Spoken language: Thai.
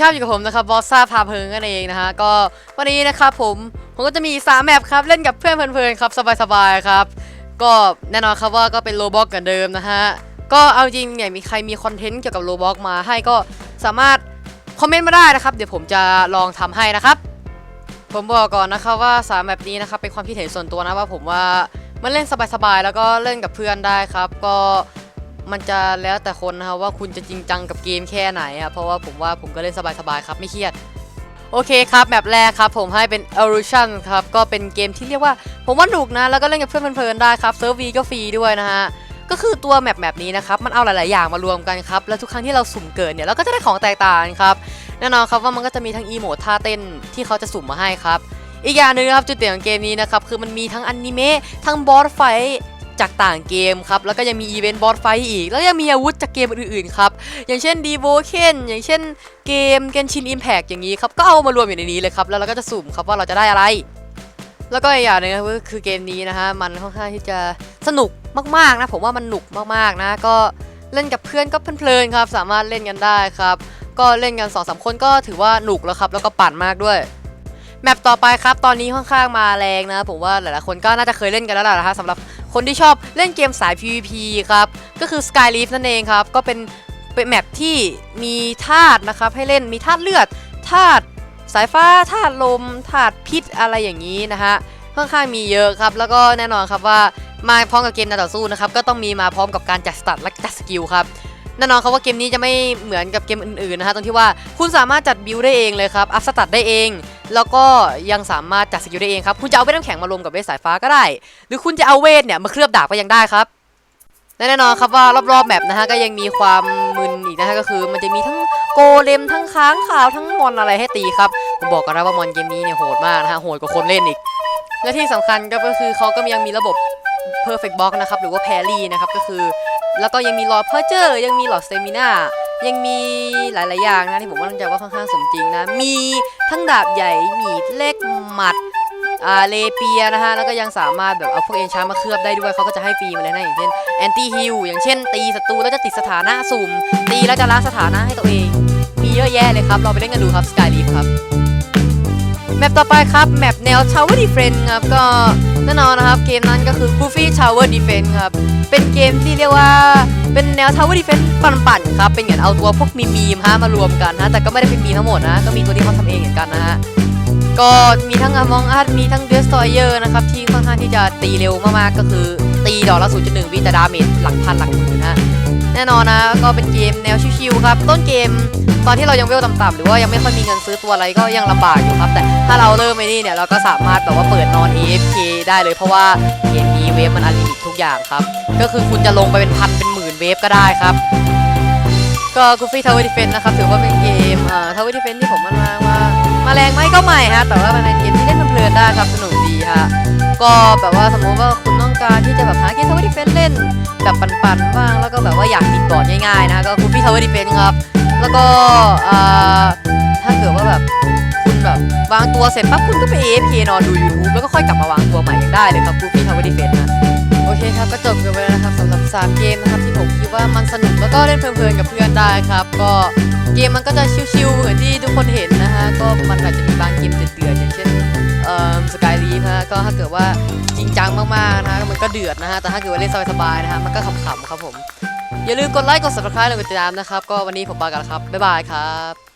ครับอยู่กับผมนะครับบอสซ่าพาเพลิงกันเองนะฮะก็วันนี้นะครับผมผมก็จะมี3แมปครับเล่นกับเพื่อนเพลินๆครับสบายๆครับ ก็แน่นอนครับว่าก็เป็นโลบ็อกกันเดิมนะฮะก็เอาจริงเนี่ยมีใครมีคอนเทนต์เกี่ยวกับโลบ็อกมาให้ก็สามารถคอมเมนต์มาได้นะครับ เดี๋ยวผมจะลองทำให้นะครับ ผมบอกก่อนนะครับว่า3แบบนี้นะครับเป็นความคิดเห็นส่วนตัวนะว่าผมว่ามันเล่นสบายๆแล้วก็เล่นกับเพื่อนได้ครับ ก็ มันจะแล้วแต่คนนะครับว่าคุณจะจริงจังกับเกมแค่ไหนอะเพราะว่าผมว่าผมก็เล่นสบายๆครับไม่เครียดโอเคครับแบบแรกครับผมให้เป็น Evolution ครับก็เป็นเกมที่เรียกว่า ผมว่าหนุกนะ แล้วก็เล่นกับเพื่อนเพลินๆได้ครับเซิร์ฟวีก็ฟรีด้วยนะฮะก็คือตัวแมปแบบนี้นะครับมันเอาหลายๆอย่างมารวมกันครับแล้วทุกครั้งที่เราสุ่มเกิดเนี่ยเราก็จะได้ของแตกต่างครับแน่นอนครับว่ามันก็จะมีทั้งอีโมดท่าเต้นที่เขาจะสุ่มมาให้ครับอีกอย่างหนึ่งครับจุดเด่นของเกมนี้นะครับคือมันมีทั้งอนิเมะทั้งบอสไฟ จากต่างเกมครับแล้วก็ยังมีอีเวนต์บอสไฟอีก แล้วยังมีอาวุธจากเกมอื่นๆครับอย่างเช่นดีโ o เคนอย่างเช่นเกมเกนชินอิมแพกอย่างนี้ครับก็เอามารวมอยู่ในนี้เลยครับแล้วเราก็จะสุ่มครับว่าเราจะได้อะไร แล้วก็อีกอย่างหนึงก็คือเกมนี้นะฮะมันค่อนข้างที่จะสนุกมากๆนะผมว่ามันหนุกมากๆนะก็เล่นกับเพื่อนก็เพลินๆครับ สามารถเล่นกันได้ครับ ก็เล่นกัน2อสคนก็ถือว่าหนุกแล้วครับ แล้วก็ปั่นมากด้วย แมปต่อไปครับ ตอนนี้ค่อนข้างมาแรงนะ ผมว่าหลายๆคนก็น่าจะเคยเล่นกันแล้วล่ะนะฮะสำหรับ คนที่ชอบเล่นเกมสาย PVP ครับ ก็คือ Skyleaf นั่นเองครับ ก็เป็นเป็นแมปที่มีธาตุนะครับ ให้เล่นมีธาตุเลือดธาตุสายฟ้าธาตุลมธาตุพิษอะไรอย่างนี้นะฮะค่อนข้างมีเยอะครับ แล้วก็แน่นอนครับว่ามาพร้อมกับเกมการต่อสู้นะครับ ก็ต้องมีมาพร้อมกับการจัดสตัดและจัดสกิลครับแน่นอนครับว่าเกมนี้จะไม่เหมือนกับเกมอื่นๆนะฮะตรงที่ว่าคุณสามารถจัดบิลได้เองเลยครับ อัพสตัดได้เอง แล้วก็ยังสามารถจัดสกิลได้เองครับ คุณจะเอาเวทน้ำแข็งมารวมกับเวทสายฟ้าก็ได้ หรือคุณจะเอาเวทเนี่ยมาเคลือบดาบก็ยังได้ครับแน่นอนครับว่ารอบๆแมปนะฮะก็ยังมีความมึนอีกนะฮะก็คือ มันจะมีทั้งโกเลมทั้งค้างขาวทั้งมอนอะไรให้ตีครับผมบอกกันนะว่ามอนเกมนี้เนี่ยโหดมากนะฮะโหดกว่าคนเล่นอีก และที่สำคัญก็คือเขาก็ยังมีระบบ perfect box นะครับหรือว่า parry นะครับก็คือ แล้วก็ยังมีหลอดเพอร์เจอร์ยังมีหลอดสเตมิน่า ยังมีหลาย ๆ อย่างนะที่ผมว่าตั้งใจว่าค่อนข้างสมจริงนะ มีทั้งดาบใหญ่มีดเล็กหมัดอ่าเลเปียนะฮะแล้วก็ยังสามารถแบบเอาพวกเอนชามาเคลือบได้ด้วยเขาก็จะให้ฟรีมาเลยนะอย่างเช่นแอนตี้ฮิลอย่างเช่น ตีศัตรูแล้วจะติดสถานะสุ่มตีแล้วจะล้างสถานะให้ตัวเอง มีเยอะแยะเลยครับเราไปเล่นกันดูครับสกายลีฟครับ ปต่อไปครับ แมปแนว Tower Defense ครับ ก็แน่นอนนะครับ เกมนั้นก็คือ Goofy Tower Defense ครับ เป็นเกมที่เรียกว่าเป็นแนว Tower Defense ปั่นๆครับ เป็นเหมือนเอาตัวพวกมีมีมฮะมารวมกันนะแต่ก็ไม่ได้เป็นมีมทั้งหมดนะ ก็มีตัวที่เขาทำเองเหมือนกันนะฮะ ก็มีทั้ง Among Us มีทั้ง Destroyer นะครับ ที่ค่อนข้างที่จะตีเร็วมากๆ ก็คือตีดอกละ0.1วิแต่ดาเมจหลักพันหลักหมื่นนะแน่นอนนะก็เป็นเกมแนวชิวๆครับ ต้นเกมตอนที่เรายังเวลต่ำๆหรือว่ายังไม่ค่อยมีเงินซื้อตัวอะไรก็ยังลำบากอยู่ครับ แต่ถ้าเราเริ่มไอ้นี่เนี่ยเราก็สามารถแบบว่าเปิดนอน AFK ได้เลยเพราะว่าเกมนี้เวฟมันอันลิมิตทุกอย่างครับ ก็คือคุณจะลงไปเป็นพันเป็นหมื่นเวฟก็ได้ครับ ก็ Goofy Tower Defense นะครับถือว่าเป็นเกมเอ่อ Tower Defense ที่ผมมันมาามาแรงไหมก็ไม่ฮะ แต่ว่ามันเป็นเกมที่เล่นเพลินได้ครับ สนุกดีฮะ ก็แบบว่าสมมติว่าคุณต้องการที่จะแบบหาเกม Tower Defense เล่นแบบปันๆบ้าง แล้วก็แบบว่าอยากติดบอร์ดง่ายๆนะก็คุณพี่ Tower Defense ครับ แล้วก็ถ้าเกิดว่าแบบคุณแบบวางตัวเสร็จปั๊บคุณก็ไป AFK นอนดู YouTube แล้วก็ค่อยกลับมาวางตัวใหม่ยังได้เลยครับคุณพี่ Tower Defense นะโอเคครับ ก็จบกันไปแล้วนะครับสำหรับ 3 เกมนะครับที่ผมคิดว่ามันสนุกแล้วก็เล่นเพลินๆกับเพื่อนได้ครับก็ เกมมันก็จะชิวๆเหมือนที่ทุกคนเห็นนะฮะ ก็มันอาจจะมีบางเกมเดือดๆอย่างเช่นเอ่อสกายลีฟฮะ ก็ถ้าเกิดว่าจริงจังมากๆนะฮะ มันก็เดือดนะฮะ แต่ถ้าเกิดว่าเล่นสบายๆนะฮะ มันก็ขำๆครับผม อย่าลืมกดไลค์ กด subscribe และกดติดตามนะครับ ก็วันนี้ผมไปกันแล้วครับ บ๊ายบายครับ